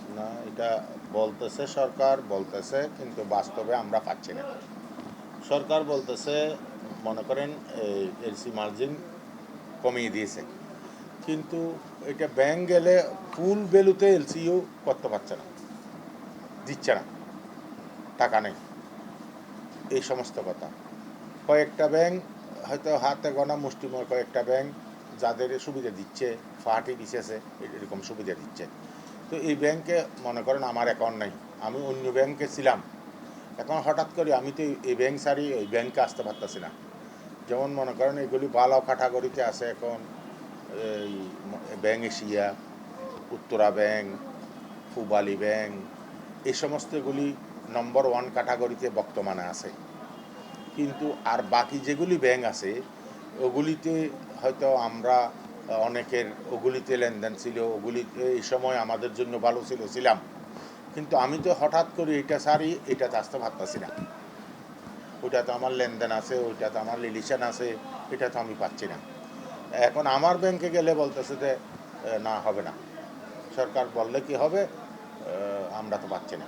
না, এটা বলতেছে সরকার, বলতেছে, কিন্তু বাস্তবে আমরা পাচ্ছি না। সরকার বলতেছে, মনে করেন, এই এলসি মার্জিন কমিয়ে দিয়েছে। কিন্তু এটা ব্যাংক গেলে ফুল ভ্যালুতে এলসিও করতে পারছে না। দিচ্ছে না। টাকা নেই। এই সমস্ত কথা। কয়েকটা ব্যাংক হয়তো হাতে গোনা মুষ্টিময় কয়েকটা ব্যাংক যাদের সুবিধা দিচ্ছে, ফাটি দিতেছে এরকম সুবিধা দিচ্ছে। তো এই ব্যাংকে মনে করেন আমার অ্যাকাউন্ট নাই। আমি অন্য ব্যাংকে ছিলাম। এখন হঠাৎ করে আমি তো এই ব্যাংক সারি ওই ব্যাংকে আসতে পারতেছি না। যেমন মনে করেন এগুলি ভালো ক্যাটাগরিতে আছে এখন, এই bank Asia, Uttara bank Pubali bank, এই সমস্তগুলি নম্বর ওয়ান ক্যাটাগরিতে বর্তমানে আছে। কিন্তু আর বাকি যেগুলি ব্যাংক আছে, ওগুলিতে হয়তো আমরা অনেকের ওগুলিতে লেনদেন ছিল, ওগুলিতে এই সময় আমাদের জন্য ভালো ছিল, ছিলাম। কিন্তু আমি তো হঠাৎ করে এটা সারি, এটাতে আসতে পারতাছি না। ওইটাতে আমার লেনদেন আছে, ওইটাতে আমার রিলেশন আছে এটা তো আমি পাচ্ছি না। এখন আমার ব্যাংকে গেলে বলতেছে যে, না, হবে না। সরকার বললে কি হবে? আমরা তো পাচ্ছি না।